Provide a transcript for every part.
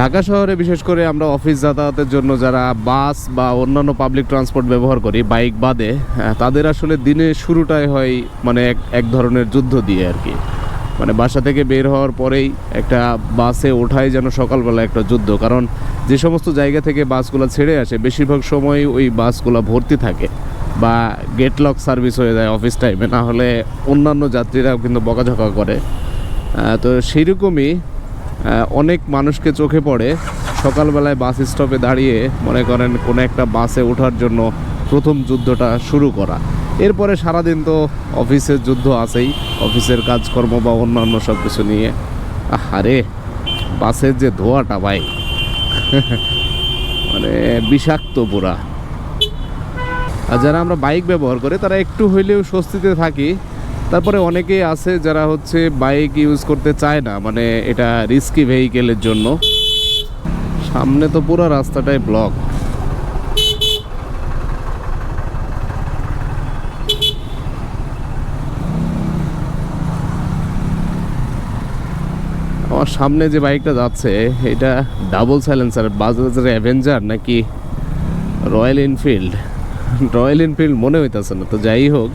ঢাকা শহরে বিশেষ করে আমরা অফিস যাতায়াতের জন্য যারা বাস বা অন্যান্য পাবলিক ট্রান্সপোর্ট ব্যবহার করি বাইক বাদে তাদের আসলে দিনের শুরুটাই হয় মানে এক এক ধরনের যুদ্ধ দিয়ে আর কি। মানে বাসা থেকে বের হওয়ার পরেই একটা বাসে ওঠাই যেন সকালবেলা একটা যুদ্ধ। কারণ যে সমস্ত জায়গা থেকে বাসগুলো ছেড়ে আসে, বেশিরভাগ সময় ওই বাসগুলো ভর্তি থাকে বা গেট লক সার্ভিস হয়ে যায় অফিস টাইমে না হলে অন্যান্য যাত্রীরাও কিন্তু বকাঝকা করে। তো সেইরকমই অনেক মানুষকে চোখে পড়ে। সকালবেলায় বাস স্টপে দাঁড়িয়ে মনে করেন কোনো একটা বাসে ওঠার জন্য প্রথম যুদ্ধটা শুরু করা। এরপরে সারাদিন তো অফিসের যুদ্ধ আছেই, অফিসের কাজকর্ম বা অন্যান্য সব কিছু নিয়ে আরে, বাসের যে ধোয়াটা ভাই। মানে বিষাক্ত পুরা। আর যারা আমরা বাইক ব্যবহার করি, তারা একটু হইলেও স্বস্তিতে থাকি। তারপরে অনেকেই আছে যারা হচ্ছে বাইক ইউজ করতে চায় না মানে এটা রিস্কি ভেহিকেলের জন্য। সামনে তো পুরো রাস্তাটাই ব্লক আমার সামনে যে বাইকটা যাচ্ছে, এটা ডাবল সাইলেন্সার বাজাজের অ্যাভেঞ্জার নাকি রয়্যাল এনফিল্ড রয়্যাল এনফিল্ড মনে হইতেছে না, তো যাই হোক।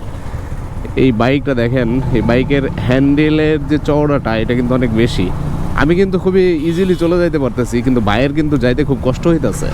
এই বাইকটা দেখেন, এই বাইকের হ্যান্ডেলের যে চওড়াটা, এটা কিন্তু অনেক বেশি। আমি কিন্তু খুবই ইজিলি চলে যাইতে পারতেছি, কিন্তু বাইরের কিন্তু যাইতে খুব কষ্ট হইতেছে।